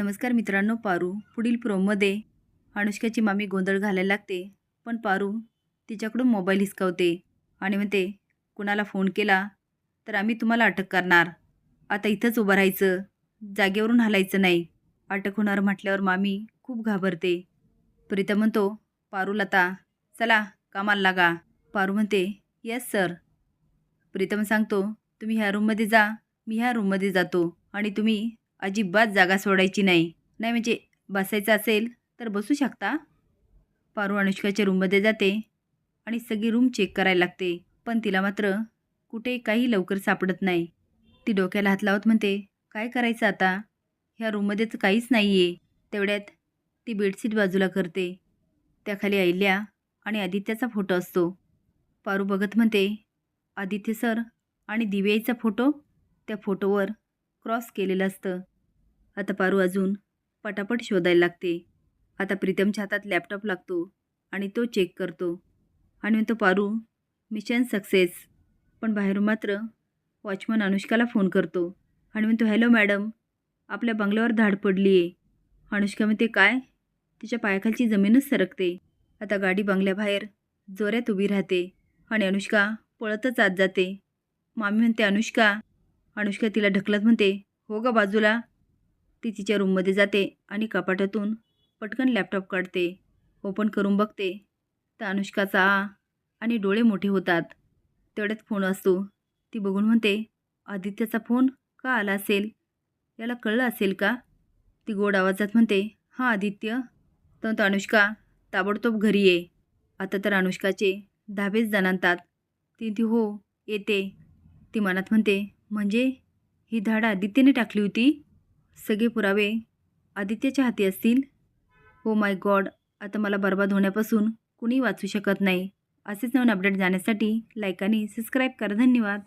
नमस्कार मित्रांनो पारू पुढील प्रोमध्ये अनुष्काची मामी गोंधळ घालायला लागते पण पारू तिच्याकडून मोबाईल हिसकावते आणि म्हणते कुणाला फोन केला तर आम्ही तुम्हाला अटक करणार. आता इथंच उभं राहायचं जागेवरून हलायचं नाही. अटक होणार म्हटल्यावर मामी खूप घाबरते. प्रीतम म्हणतो पारूला आता चला कामाला लागा. पारू म्हणते येस सर. प्रीतम सांगतो तुम्ही ह्या रूममध्ये जा मी ह्या रूममध्ये जातो आणि तुम्ही अजिबात जागा सोडायची नाही. नाही म्हणजे बसायचं असेल तर बसू शकता. पारू अनुष्काच्या रूममध्ये जाते आणि सगळी रूम चेक करायला लागते. पण तिला मात्र कुठे काही लवकर सापडत नाही. ती डोक्याला हात लावत म्हणते काय करायचं आता? ह्या रूममध्ये तर काहीच नाही आहे तेवढ्यात ती बेडशीट बाजूला करते. त्याखाली अहिल्या आणि आदित्याचा फोटो असतो. पारू बघत म्हणते आदित्य सर आणि दिव्याईचा फोटो? त्या फोटोवर क्रॉस केलेलं असतं. आता पारू अजून. पटापट शोधायला लागते. आता प्रीतमच्या हातात लॅपटॉप लागतो आणि तो चेक करतो. आणि म्हणतो पारू मिशन सक्सेस पण बाहेरून मात्र वॉचमन अनुष्काला फोन करतो. आणि म्हणतो हॅलो मॅडम आपल्या बंगल्यावर धाड पडली आहे अनुष्का म्हणते काय? तिच्या पायाखालची जमीनच सरकते. आता गाडी बंगल्याबाहेर जोऱ्यात उभी राहते. आणि अनुष्का पळतच आत जाते. मामी म्हणते अनुष्का. अनुष्का तिला ढकलत म्हणते हो ग बाजूला. ती तिच्या रूममध्ये जाते आणि कपाटातून पटकन लॅपटॉप काढते. ओपन करून बघते. तर अनुष्काचा आ आणि डोळे मोठे होतात. तेवढ्यात फोन असतो. ती बघून म्हणते आदित्याचा फोन का आला असेल? याला कळलं असेल का? ती गोड आवाजात म्हणते हां आदित्य. तर अनुष्का ताबडतोब घरी ये. आता तर अनुष्काचे दहावेच जणांतात. ती ती हो येते. ती मनात म्हणते म्हणजे ही धाड आदित्यने टाकली होती? सगळे पुरावे आदित्यच्या हाती असतील? हो माय गॉड आता मला बर्बाद होण्यापासून कुणी वाचू शकत नाही. असेच नवीन अपडेट जाण्यासाठी लाईक आणि सबस्क्राईब करा. धन्यवाद.